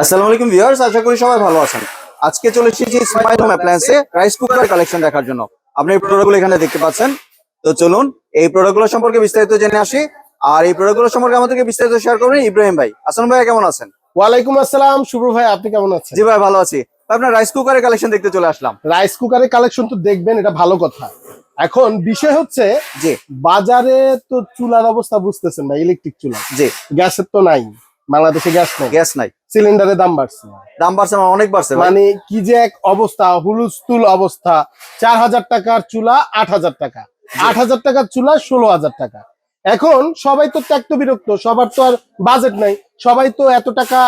আসসালামু আলাইকুম ভিউয়ার্স আশা করি সবাই ভালো আছেন। আজকে চলে এসেছি স্মাইল হোম অ্যাপ্লায়েন্সে রাইস কুকার কালেকশন দেখার জন্য। আপনি এই প্রোডাক্টগুলো এখানে দেখতে পাচ্ছেন। তো চলুন এই প্রোডাক্টগুলো সম্পর্কে বিস্তারিত জেনে আসি। আর এই প্রোডাক্টগুলো সম্পর্কে আমাদেরকে বিস্তারিত শেয়ার করবেন ইব্রাহিম ভাই। আসলাম ভাই কেমন আছেন? ওয়ালাইকুম আসসালাম শুভ ভাই আপনি কেমন আছেন? জি ভাই ভালো আছি। আপনার রাইস কুকারের কালেকশন দেখতে চলে আসলাম। রাইস কুকারের কালেকশন তো দেখবেন এটা ভালো কথা। এখন বিষয় হচ্ছে জি। বাজারে তো চুলার অবস্থা বুঝতেছেন ভাই ইলেকট্রিক চুলা। জি। গ্যাসের তো নাই বাংলাদেশে গ্যাস নাই। গ্যাস নাই। সিলিন্ডারের দাম বাড়ছে। দাম বাড়ছে আমার অনেক বাড়ছে মানে কি যে এক অবস্থা হুলুস্থুল অবস্থা। চার হাজার টাকার চুলা আট হাজার টাকা। আট হাজার টাকার চুলা ষোলো হাজার টাকা। এখন সবাই তো ত্যক্ত বিরক্ত সবার তো আর বাজেট নাই। সবাই তো এত টাকা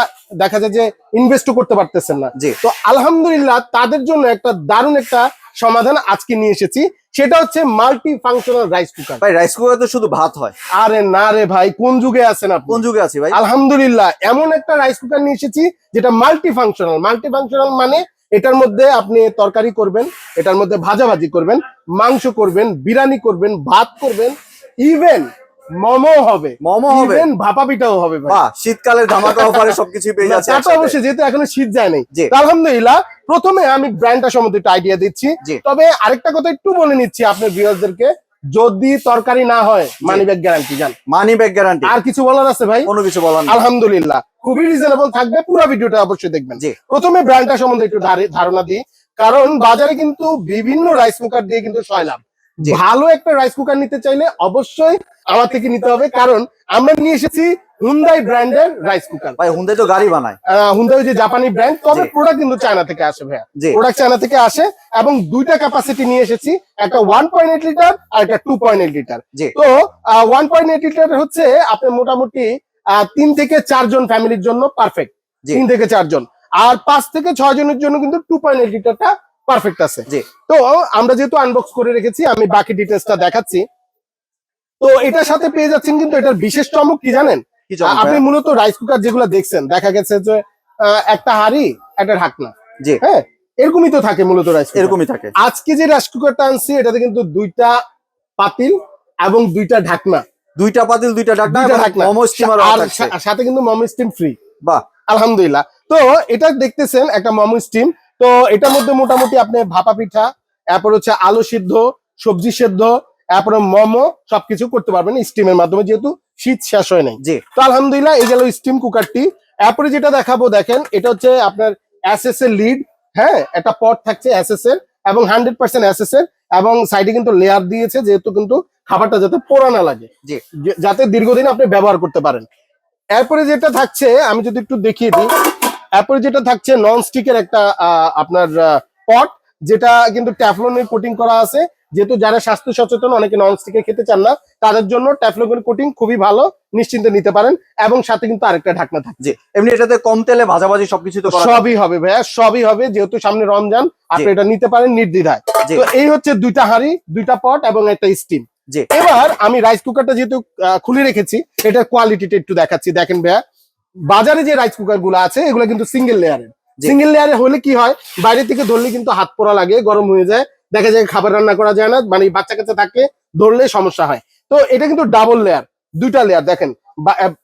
দেখা যায় যে ইনভেস্ট করতে পারতেছেন না। তো আলহামদুলিল্লাহ তাদের জন্য একটা দারুণ একটা সমাধান আজকে নিয়ে এসেছি। সেটা হচ্ছে মাল্টি ফাংশনাল রাইস কুকার ভাই রাইস কুকার তো শুধু ভাত হয়। আরে না রে ভাই কোন যুগে আছে না কোন যুগে আছে ভাই? আলহামদুলিল্লাহ এমন একটা রাইস কুকার নিয়ে এসেছি যেটা মাল্টি ফাংশনাল মাল্টি ফাংশনাল মানে এটার মধ্যে আপনি তরকারি করবেন এটার মধ্যে ভাজাভাজি করবেন মাংস করবেন বিরিয়ানি করবেন ভাত করবেন ইভেন মোমো হবে। মোমো হবে। ভাপা পিঠাও হবে বাহ শীতকালের ধামাকা অফারে সবকিছু পেয়ে যাচ্ছে তা তো অবশ্যই যেহেতু এখনও শীত যায় নাই। আলহামদুলিল্লাহ প্রথমে আমি ব্র্যান্ডটা সম্বন্ধে একটু আইডিয়া দিচ্ছি। তবে আরেকটা কথা একটু বলে নিচ্ছি আপনার ভিউয়ারদেরকে যদি তরকারি না হয় মানি ব্যাগ গ্যারান্টি জান। মানি ব্যাগ গ্যারান্টি আর কিছু বলার আছে ভাই? কোনো কিছু বলার আলহামদুলিল্লাহ। খুবই রিজনেবল থাকবে পুরো ভিডিওটা অবশ্যই দেখবেন। প্রথমে ব্র্যান্ডটা সম্বন্ধে একটু ধারে- ধারণা দিই। কারণ বাজারে কিন্তু বিভিন্ন রাইস কুকার দিয়ে কিন্তু সয়লাম জি। ভালো একটা রাইস কুকার নিতে চাইলে অবশ্যই আমার থেকে নিতে হবে কারণ আমরা নিয়ে এসেছি হুন্দাই ব্র্যান্ডের রাইস কুকার ভাই হুন্দাই তো গাড়ি বানায়। হুন্দাই যে জাপানি ব্র্যান্ড তবে প্রোডাক্ট কিন্তু চায়না থেকে আসে ভাইয়া। প্রোডাক্ট চায়না থেকে আসে এবং দুইটা ক্যাপাসিটি নিয়ে এসেছি একটা ওয়ান পয়েন্ট এইট লিটার আর একটা টু পয়েন্ট এইট লিটার তো ওয়ান পয়েন্ট এইট লিটার হচ্ছে আপনি মোটামুটি আহ, তিন থেকে চারজন ফ্যামিলির জন্য পারফেক্ট তিন থেকে চারজন আর পাঁচ থেকে ছয় জনের জন্য কিন্তু টু পয়েন্ট এইট লিটারটা পারফেক্ট আছে। তো আমরা যেহেতু আনবক্স করে রেখেছি আমি বাকি ডিটেলসটা দেখাচ্ছি। তো এটার সাথে পেয়ে যাচ্ছেন কিন্তু এটার বিশেষ চমক কি জানেন? আপনি মূলত রাইস কুকার যেগুলো দেখছেন দেখা গেছে যে একটা হাড়ি একটা ঢাকনা। জি। হ্যাঁ এরকমই তো থাকে মূলত রাইস এরকমই থাকে। আজকে যে রাইস কুকারটা আনছি এটাতে কিন্তু দুইটা পাতিল এবং দুইটা ঢাকনা। দুইটা পাতিল দুইটা ঢাকনা মোমো স্টিমার আর সাথে কিন্তু মম স্টিম ফ্রি বাহ। আলহামদুলিল্লাহ। তো এটা দেখতেছেন একটা মম স্টিম তো এটার মধ্যে মোটামুটি আপনি ভাপা পিঠা এরপর হচ্ছে আলু সিদ্ধ সবজি সেদ্ধ এরপরে মোমো সবকিছু করতে পারবেন স্টিমের মাধ্যমে যেহেতু শীত শেষ হয় নাই। জি। তো আলহামদুলিল্লাহ এই গেল স্টিম কুকারটি এরপরে যেটা দেখাবো দেখেন এটা হচ্ছে আপনার এসএস এর লিড হ্যাঁ? একটা পট থাকছে এসএস এর এবং হান্ড্রেড পার্সেন্ট এসএস এর এবং সাইডে কিন্তু লেয়ার দিয়েছে যেহেতু কিন্তু খাবারটা যাতে পোড়া না লাগে যাতে দীর্ঘদিন আপনি ব্যবহার করতে পারেন। এরপরে যেটা থাকছে আমি যদি একটু দেখিয়ে দিই। এরপরে যেটা থাকছে নন স্টিকের একটা আহ, আপনার পট যেটা কিন্তু ট্যাফলনের কোটিং করা আছে। যেহেতু যারা স্বাস্থ্য সচেতন অনেকে নন স্টিকে খেতে চান না তাদের জন্য ট্যাফলনের কোটিং খুবই ভালো নিশ্চিন্তে নিতে পারেন। এবং সাথে কিন্তু আরেকটা ঢাকনা থাকছে। এমনি এটাতে কম তেলে ভাজাভাজি সবকিছু তো সবই হবে ভাইয়া সবই হবে। যেহেতু সামনে রমজান আপনি এটা নিতে পারেন নির্দ্বিধায়। তো এই হচ্ছে দুইটা হাঁড়ি দুইটা পট এবং একটা স্টিম এবার আমি রাইস কুকারটা যেহেতু খুলে রেখেছি এটার কোয়ালিটিটা একটু দেখাচ্ছি। দেখেন ভাইয়া বাজারে যে রাইস কুকারগুলো আছে এগুলো কিন্তু সিঙ্গেল লেয়ারের সিঙ্গেল লেয়ারে হলে কি হয়? বাইরে থেকে ধরলে কিন্তু হাত পোড়া লাগে গরম হয়ে যায় দেখা যায় খাবার রান্না করা যায় না মানে বাচ্চা কাচ্চা থাকলে ধরলে সমস্যা হয়। তো এটা কিন্তু ডাবল লেয়ার দুইটা লেয়ার দেখেন।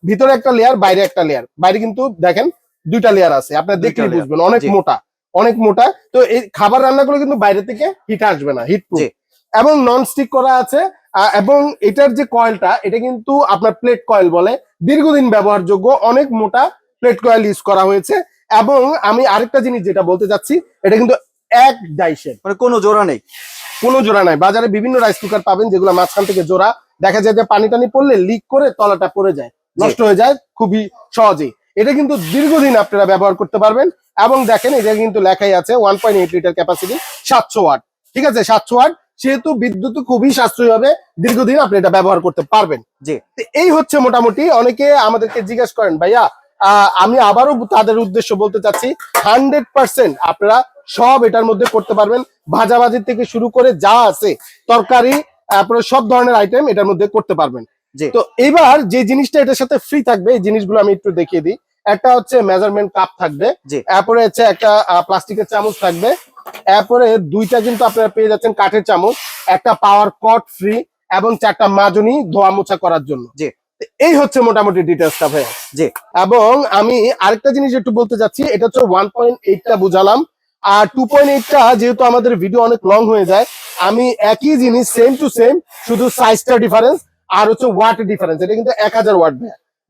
ভিতরে একটা লেয়ার বাইরে একটা লেয়ার বাইরে কিন্তু দেখেন দুইটা লেয়ার আছে আপনার দেখলে বুঝবেন অনেক মোটা অনেক মোটা। তো এই খাবার রান্না করলে কিন্তু বাইরে থেকে হিট আসবে না হিট। এবং নন স্টিক করা আছে এবং এটার যে কয়েলটা এটা কিন্তু আপনার প্লেট কয়েল বলে। দীর্ঘদিন ব্যবহারযোগ্য অনেক মোটা প্লেট কয়েল ইউজ করা হয়েছে। এবং আমি আরেকটা জিনিস যেটা বলতে চাচ্ছি এটা কিন্তু এক ডাইসের মানে কোনো জোড়া নেই। কোনো জোড়া নাই। বাজারে বিভিন্ন রাইস কুকার পাবেন যেগুলো মাঝখান থেকে জোড়া। দেখা যায় যে পানি টানি পড়লে লিক করে তলাটা পড়ে যায়। নষ্ট হয়ে যায় খুবই সহজেই। এটা কিন্তু দীর্ঘদিন আপনারা ব্যবহার করতে পারবেন। এবং দেখেন এটা কিন্তু লেখাই আছে one point eight litre capacity সাতশো ওয়াট। ঠিক আছে সাতশো ওয়াট। সেহেতু বিদ্যুৎ খুবই সাশ্রয়ী হবে দীর্ঘদিন আপনি এটা ব্যবহার করতে পারবেন। জি। এই হচ্ছে মোটামুটি অনেকে আমাদেরকে জিজ্ঞেস করেন ভাইয়া আমি আবারও তাদের উদ্দেশ্য বলতে চাচ্ছি হান্ড্রেড পার্সেন্ট আপনারা সব এটার মধ্যে করতে পারবেন। ভাজাভাজি থেকে শুরু করে যা আছে তরকারি আপনারা সব ধরনের আইটেম এটার মধ্যে করতে পারবেন। তো এবার যে জিনিসটা এটার সাথে ফ্রি থাকবে এই জিনিসগুলো আমি একটু দেখিয়ে দিই। একটা হচ্ছে মেজারমেন্ট কাপ থাকবে তারপরে হচ্ছে একটা প্লাস্টিকের চামচ থাকবে। এরপরে দুইটা কিন্তু আপনারা পেয়ে যাচ্ছেন কাঠের চামচ একটা পাওয়ার কট ফ্রি এবং চারটা মাজনি ধোয়া মোছা করার জন্য। জি। এই হচ্ছে মোটামুটি ডিটেলসটা ভাইয়া। জি। এবং আমি আরেকটা জিনিস একটু বলতে চাচ্ছি এটা হচ্ছে ওয়ান পয়েন্ট এইটটা বুঝালাম। আর টু পয়েন্ট এইটটা যেহেতু আমাদের ভিডিও অনেক লং হয়ে যায় আমি একই জিনিস সেম টু সেম শুধু সাইজটা ডিফারেন্স আর হচ্ছে ওয়াট ডিফারেন্স এটা কিন্তু এক হাজার ওয়াট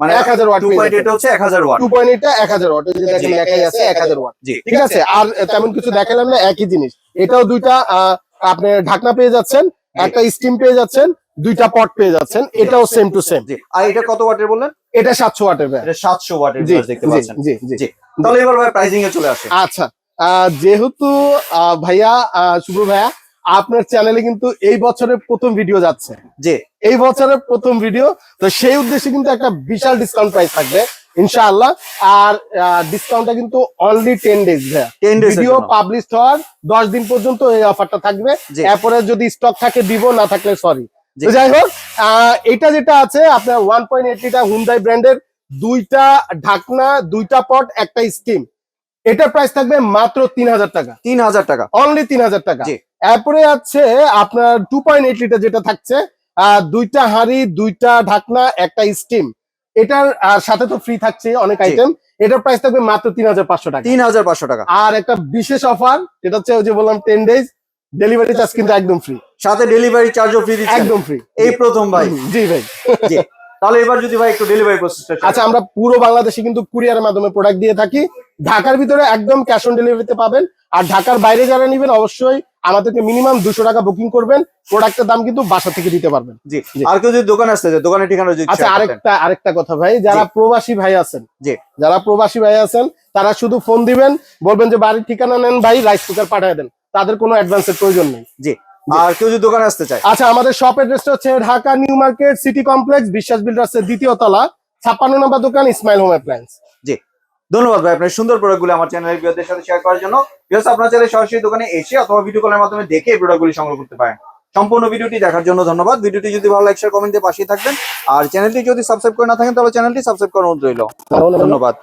মানে এক হাজার ওয়াট টু পয়েন্ট এটা হচ্ছে এক হাজার ওয়াট। টু পয়েন্ট এইটটা এক হাজার ওয়াট। এই যে দেখেন লেখাই আছে এক হাজার ওয়াট। জি ঠিক আছে? আর তেমন কিছু দেখালাম না একই জিনিস। এটাও দুইটা আপনি ঢাকনা পেয়ে যাচ্ছেন একটা স্টিম পেয়ে যাচ্ছেন দুইটা পট পেয়ে যাচ্ছেন এটাও সেম টু সেম আর এটা কত ওয়াটের বললেন? এটা সাতশো ওয়াটের ভাই। এটা সাতশো ওয়াটের জি দেখতে জি পাচ্ছেন। জি জি। জি। তাহলে এবার ভাই প্রাইসিং এ চলে আসে। আচ্ছা আহ, যেহেতু আহ, ভাইয়া আহ, শুভ ভাইয়া আপনার চ্যানেলে কিন্তু এই বছরের প্রথম ভিডিও যাচ্ছে। যে এই বছরের প্রথম ভিডিও তো সেই উদ্দেশ্যে কিন্তু একটা বিশাল ডিসকাউন্ট প্রাইস থাকবে ইনশাআল্লাহ। আর ডিসকাউন্টটা কিন্তু only ten days 10 video publish হওয়ার দশ দিন পর্যন্ত এই অফারটা থাকবে। এরপরে যদি স্টক থাকে দিব না থাকলে সরি যাই হোক এটা যেটা আছে আপনার ওয়ান পয়েন্ট এইটিটা হুন্দাই ব্র্যান্ডের দুইটা ঢাকনা দুইটা পট একটা স্টিম এটার প্রাইস থাকবে মাত্র তিন হাজার টাকা। তিন হাজার টাকা। অনলি তিন হাজার টাকা। এরপরে আছে আপনার টু পয়েন্ট এইট লিটার যেটা থাকছে দুইটা হাঁড়ি দুইটা ঢাকনা একটা স্টিম এটার সাথে তো ফ্রি থাকছে অনেক আইটেম এটার প্রাইস থাকবে মাত্র তিন হাজার পাঁচশো টাকা। তিন হাজার পাঁচশো টাকা। আর একটা বিশেষ অফার যেটা হচ্ছে ওই যে বললাম টেন ডেজ ডেলিভারি চার্জ কিন্তু একদম ফ্রি সাথে ডেলিভারি চার্জও ফ্রি একদম ফ্রি এই প্রথম ভাই। জি ভাই। তাহলে এবার যদি ভাই একটু ডেলিভারি প্রসেসটা আচ্ছা আমরা পুরো বাংলাদেশে কিন্তু কুরিয়ারের মাধ্যমে প্রোডাক্ট দিয়ে থাকি। ঢাকার ভিতরে একদম ক্যাশ অন ডেলিভারিতে পাবেন। আর ঢাকার বাইরে যারা নেবেন অবশ্যই আমাদেরকে মিনিমাম দুশো টাকা বুকিং করবেন। প্রোডাক্টের দাম কিন্তু বাসা থেকে দিতে পারবেন। জি। আর কেউ যদি দোকানে আসতে চায় দোকানের ঠিকানা যদি আচ্ছা আরেকটা আরেকটা কথা ভাই যারা প্রবাসী ভাই আছেন জি। যারা প্রবাসী ভাই আছেন তারা শুধু ফোন দিবেন বলবেন যে বাড়ির ঠিকানা নেন ভাই রাইস কুকার পাঠিয়ে দেন। তাদের কোনো অ্যাডভান্সের প্রয়োজন নেই। জি। আর কেউ যদি দোকানে আসতে চায়। আচ্ছা আমাদের শপ অ্যাড্রেসটা হচ্ছে Dhaka New Market City Complex Biswas Builders এর দ্বিতীয় তলা ছাপ্পান্ন নম্বর দোকান ইসমাইল হোম অ্যাপ্লায়েন্স জি। ধন্যবাদ ভাই আপনার সুন্দর প্রোডাক্টগুলো আমার চ্যানেলের ভিউয়ারদের সাথে শেয়ার করার জন্য। ভিউয়ার্স আপনার চাইলে সরাসরি দোকানে এসে অথবা ভিডিও কলের মাধ্যমে দেখে এই প্রোডাক্টগুলি সংগ্রহ করতে পারেন। সম্পূর্ণ ভিডিওটি দেখার জন্য ধন্যবাদ। ভিডিওটি যদি ভালো লাগে শেয়ার কমেন্ট পাশেই থাকবেন। আর চ্যানেলটি যদি সাবস্ক্রাইব করে না থাকেন তাহলে চ্যানেলটি সাবস্ক্রাইব করার অনুরোধ রইল। ধন্যবাদ।